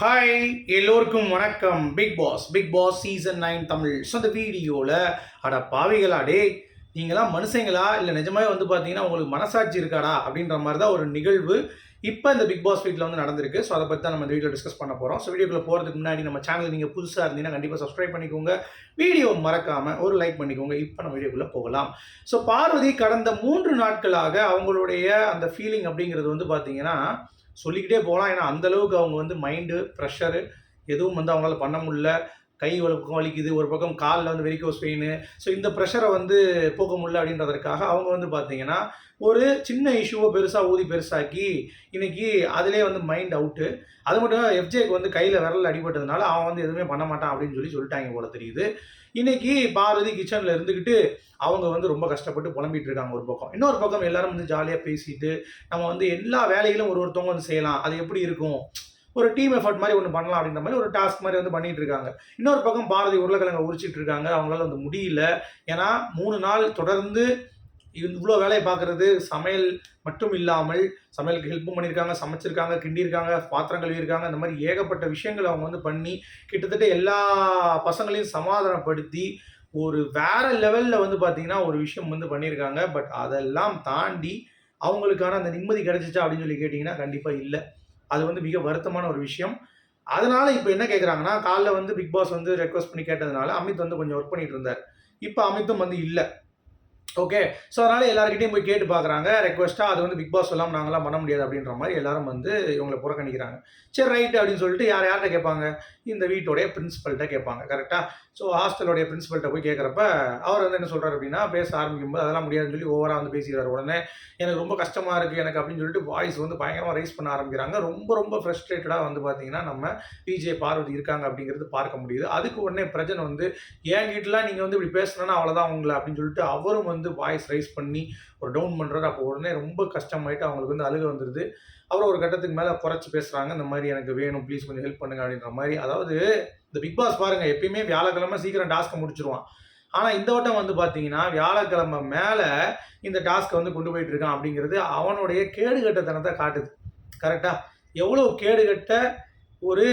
Hi எல்லோருக்கும் வணக்கம். Big Boss Big Boss season nine Tamil. So அந்த வீடியோவில் அட பாவிகளா டே நீங்களாம் மனுஷங்களா? இல்லை நிஜமாவே வந்து பார்த்தீங்கன்னா உங்களுக்கு மனசாட்சி இருக்காடா? அப்படின்ற மாதிரி தான் ஒரு நிகழ்வு இப்போ இந்த பிக் பாஸ் வீட்டில் வந்து நடந்திருக்கு. ஸோ அதை பற்றி தான் நம்ம இந்த வீடியோ டிஸ்கஸ் பண்ண போகிறோம் ஸோ வீடியோக்குள்ள போகிறதுக்கு முன்னாடி நம்ம சேனல் நீங்கள் புதுசாக இருந்தீங்கன்னா கண்டிப்பாக சப்ஸ்கிரைப் பண்ணிக்கோங்க. வீடியோ மறக்காமல் ஒரு லைக் பண்ணிக்கோங்க. இப்போ நம்ம வீடியோக்குள்ளே போகலாம். ஸோ பார்வதி கடந்த மூன்று நாட்களாக அவங்களுடைய அந்த ஃபீலிங் அப்படிங்கிறது வந்து பார்த்தீங்கன்னா சொல்லிக்கிட்டே போகலாம். ஏன்னா அந்த அளவுக்கு அவங்க வந்து மைண்டு ப்ரெஷரு எதுவும் வந்து அவங்களால பண்ண முடியல. கை ஒரு பக்கம் வலிக்குது ஒரு பக்கம் காலில் வந்து வெரிகோஸ் பெயின் ஸோ இந்த ப்ரெஷரை வந்து போக முடியல அப்படின்றதற்காக அவங்க வந்து பார்த்தீங்கன்னா ஒரு சின்ன இஷ்யூவை பெருசாக ஊதி பெருசாக்கி இன்னைக்கு அதிலே வந்து மைண்ட் அவுட்டு அது மட்டும் எஃப்ஜேக்கு வந்து கையில் விரல் அடிபட்டதுனால அவன் வந்து எதுவுமே பண்ண மாட்டான் அப்படின்னு சொல்லி சொல்லிட்டாங்க போல தெரியுது. இன்னைக்கு பார்வதி கிச்சனில் இருந்துக்கிட்டு அவங்க வந்து ரொம்ப கஷ்டப்பட்டு புலம்பிட்டு இருக்காங்க ஒரு பக்கம். இன்னொரு பக்கம் எல்லாரும் வந்து ஜாலியாக பேசிட்டு நம்ம வந்து எல்லா வேலைகளும் ஒரு ஒருத்தவங்க வந்து செய்யலாம். அது எப்படி இருக்கும்? ஒரு டீம் எஃபர்ட் மாதிரி ஒன்று பண்ணலாம் அப்படின்ற மாதிரி ஒரு டாஸ்க் மாதிரி வந்து பண்ணிட்டு இருக்காங்க. இன்னொரு பக்கம் பாரதி உருளைக்கிழங்க உரிச்சிட்டு இருக்காங்க. அவங்களால வந்து முடியல. ஏன்னா மூணு நாள் தொடர்ந்து இவ்வளோ வேலையை பார்க்குறது சமையல் மட்டும் இல்லாமல் சமையலுக்கு ஹெல்ப்பும் பண்ணியிருக்காங்க சமைச்சிருக்காங்க கிண்டியிருக்காங்க பாத்திரம் கழுவியிருக்காங்க இந்த மாதிரி ஏகப்பட்ட விஷயங்கள் அவங்க வந்து பண்ணி கிட்டத்தட்ட எல்லா பசங்களையும் சமாதானப்படுத்தி ஒரு வேற லெவலில் வந்து பார்த்தீங்கன்னா ஒரு விஷயம் வந்து பண்ணியிருக்காங்க. பட் அதெல்லாம் தாண்டி அவங்களுக்கான அந்த நிம்மதி கிடைச்சிச்சா அப்படின்னு சொல்லி கேட்டிங்கன்னா கண்டிப்பாக இல்லை. அது வந்து மிக வருத்தமான ஒரு விஷயம். அதனால இப்போ என்ன கேட்குறாங்கன்னா காலைல வந்து பிக் பாஸ் வந்து ரெக்வஸ்ட் பண்ணி கேட்டதுனால அமித் வந்து கொஞ்சம் ஒர்க் பண்ணிட்டு இருந்தார். இப்போ அமித்தும் வந்து இல்லை. ஓகே ஸோ அதனால் எல்லாருக்கிட்டையும் போய் கேட்டு பார்க்குறாங்க ரெக்வஸ்ட்டாக அது வந்து பிக் பாஸ் எல்லாம் நாங்களாம் பண்ண முடியாது அப்படின்ற மாதிரி எல்லாரும் வந்து இவங்களை புறக்கணிக்கிறாங்க. சரி ரைட்டு அப்படின்னு சொல்லிட்டு யார் யார்கிட்ட கேட்பாங்க? இந்த வீட்டோடைய பிரின்ஸிபல்கிட்ட கேட்பாங்க கரெக்டாக ஸோ ஹாஸ்டலோடைய பிரின்ஸிபல்கிட்ட போய் கேட்குறப்ப அவர் வந்து என்ன சொல்கிறார் அப்படின்னா பேச ஆரம்பிக்கும்போது அதெல்லாம் முடியாதுன்னு சொல்லி ஓவராக வந்து பேசிக்கிறார். உடனே எனக்கு ரொம்ப கஷ்டமாக இருக்குது எனக்கு அப்படின்னு சொல்லிட்டு வாய்ஸ் வந்து பயங்கரமாக ரைஸ் பண்ண ஆரம்பிக்கிறாங்க. ரொம்ப ரொம்ப ஃப்ரஸ்ட்ரேட்டடாக வந்து பார்த்தீங்கன்னா நம்ம பிஜே பார்வதி இருக்காங்க அப்படிங்கிறது பார்க்க முடியுது. அதுக்கு உடனே பிரஜன் வந்து என் கிட்டலாம் நீங்கள் வந்து இப்படி பேசணுன்னா அவ்வளோதான் உங்களை அப்படின்னு சொல்லிட்டு அவரும் வந்து வந்து வாய்ஸ் ரைஸ் பண்ணி ஒரு டவுன் பண்ணுறாரு அப்போ உடனே ரொம்ப கஷ்டமாயிட்டு அவங்களுக்கு வந்து அழுக வந்துடுது அப்புறம் ஒரு கட்டத்துக்கு மேலே குறைச்சி பேசுகிறாங்க இந்த மாதிரி எனக்கு வேணும் ப்ளீஸ் கொஞ்சம் ஹெல்ப் பண்ணுங்க அப்படின்ற மாதிரி. அதாவது இந்த பிக் பாஸ் பாருங்கள் எப்பயுமே வியாழக்கிழமை சீக்கிரம் டாஸ்க்கை முடிச்சிருவான். ஆனால் இந்த வட்டம் வந்து பார்த்தீங்கன்னா வியாழக்கிழமை மேலே இந்த டாஸ்க்கை வந்து கொண்டு போயிட்டு இருக்கான் அப்படிங்கிறது அவனுடைய கேடுகட்டத்தனத்தை காட்டுது. கரெக்டாக எவ்வளோ கேடுகட்ட ஒரு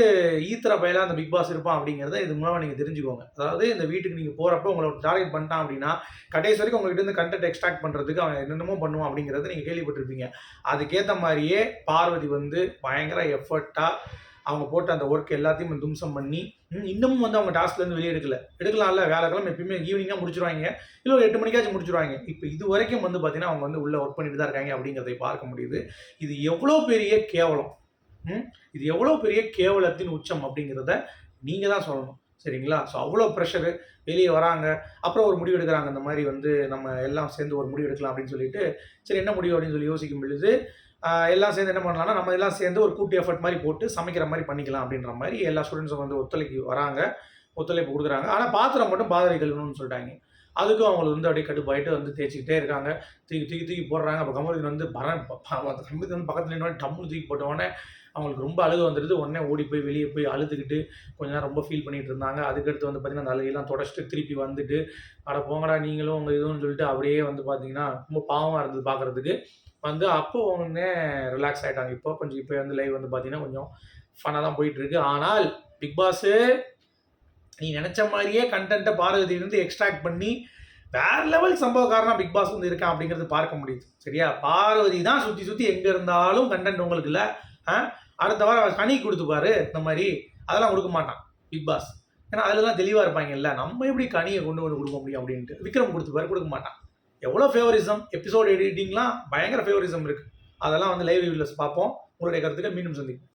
ஈத்திர பயலாக அந்த பிக் பாஸ் இருப்பான் அப்படிங்கிறத இது மூலமாக நீங்கள் தெரிஞ்சுக்கோங்க. அதாவது இந்த வீட்டுக்கு நீங்கள் போகிறப்ப உங்களை டார்கெட் பண்ணிட்டான் அப்படின்னா கடைசி வரைக்கும் உங்ககிட்ட இருந்து கண்டென்ட் எக்ஸ்ட்ராக்ட் பண்ணுறதுக்கு அவன் என்னென்னமோ பண்ணுவான் அப்படிங்கிறத நீங்கள் கேள்விப்பட்டிருப்பீங்க. அதுக்கேற்ற மாதிரியே பார்வதி வந்து பயங்கர எஃபர்ட்டாக அவங்க போட்ட அந்த ஒர்க் எல்லாத்தையும் தும்சம் பண்ணி இன்னமும் வந்து அவங்க டாஸ்க்லேருந்து வெளியே எடுக்கல. எடுக்கலாம்ல வேலைக்கெல்லாம் எப்பயுமே ஈவினிங்காக முடிச்சிருவாங்க. இல்லை ஒரு எட்டு மணிக்காச்சும் முடிச்சிருவாங்க. இப்போ இது வரைக்கும் வந்து பார்த்தீங்கன்னா அவங்க வந்து உள்ளே ஒர்க் பண்ணிட்டு தான் இருக்காங்க அப்படிங்கிறதை பார்க்க முடியுது. இது எவ்வளோ பெரிய கேவலம். இது எவ்வளோ பெரிய கேவலத்தின் உச்சம் அப்படிங்கிறத நீங்கள் தான் சொல்லணும். சரிங்களா? ஸோ அவ்வளோ ப்ரெஷரு வெளியே வராங்க அப்புறம் ஒரு முடிவு எடுக்கிறாங்க. இந்த மாதிரி வந்து நம்ம எல்லாம் சேர்ந்து ஒரு முடிவு எடுக்கலாம் அப்படின்னு சொல்லிட்டு சரி என்ன முடிவு அப்படின்னு சொல்லி யோசிக்கும் பொழுது எல்லாம் சேர்ந்து என்ன பண்ணலாம்னா நம்ம எல்லாம் சேர்ந்து ஒரு கூட்டு எஃபர்ட் மாதிரி போட்டு சமைக்கிற மாதிரி பண்ணிக்கலாம் அப்படின்ற மாதிரி எல்லா ஸ்டூடெண்ட்ஸும் வந்து ஒத்துழைப்பு வராங்க. ஒத்துழைப்பு கொடுக்குறாங்க. ஆனால் பாத்திரம் மட்டும் பாதிரை கழுவணும்னு சொல்லிட்டாங்க. அதுக்கும் அவங்களுக்கு வந்து அப்படியே கடுப்பாயிட்டு வந்து தேய்ச்சிக்கிட்டே இருக்காங்க. தூக்கி தூக்கி தூக்கி போடுறாங்க. அப்போ கமருதீன் வந்து பர கமருதீன் வந்து பக்கத்தில் நின்று டம்முன்னு தூக்கி போட்ட உடனே அவங்களுக்கு ரொம்ப அழுக வந்துடுது. உடனே ஓடி போய் வெளியே போய் அழுதுகிட்டு கொஞ்ச நேரம் ரொம்ப ஃபீல் பண்ணிகிட்டு இருந்தாங்க. அதுக்கடுத்து வந்து பார்த்தீங்கன்னா அந்த அழுகையெல்லாம் தொடச்சிட்டு திருப்பி வந்துட்டு அட போங்கடா நீங்களும் உங்கள் இதுன்னு சொல்லிட்டு அப்படியே வந்து பார்த்தீங்கன்னா ரொம்ப பாவமாக இருந்தது பார்க்குறதுக்கு வந்து அப்போ உடனே ரிலாக்ஸ் ஆகிட்டாங்க இப்போ கொஞ்சம் இப்போ வந்து லைவ் வந்து பார்த்தீங்கன்னா கொஞ்சம் ஃபன்னாக தான் போயிட்டுருக்கு ஆனால் பிக் பாஸு நீ நினச்ச மாதிரியே கண்டென்ட்டை பாரதியிலிருந்து எக்ஸ்ட்ராக்ட் பண்ணி வேற லெவல் சம்பவக்காரனா பிக் பாஸ் வந்து இருக்கான் அப்படிங்கிறது பார்க்க முடியுது. சரியா? பார்வதி தான் சுற்றி சுற்றி எங்கே இருந்தாலும் கண்டென்ட் உங்களுக்கு இல்லை. ஆ? அடுத்த வாரம் அவர் கனி கொடுத்துப்பாரு இந்த மாதிரி அதெல்லாம் கொடுக்க மாட்டான் பிக் பாஸ் ஏன்னா அதெல்லாம் தெளிவாக இருப்பாங்கல்ல நம்ம எப்படி கனியை கொண்டு வந்து கொடுக்க முடியும் அப்படின்ட்டு. விக்ரம் கொடுத்துப்பாரு கொடுக்க மாட்டான். எவ்வளோ ஃபேவரிசம் எபிசோட் எடிட்டிங்லாம் பயங்கர ஃபேவரிசம் இருக்குது அதெல்லாம் வந்து லைவ் ரிவ்யூலஸ் பார்ப்போம். உங்களுடைய கருத்துக்கு மீண்டும் சந்திப்போம்.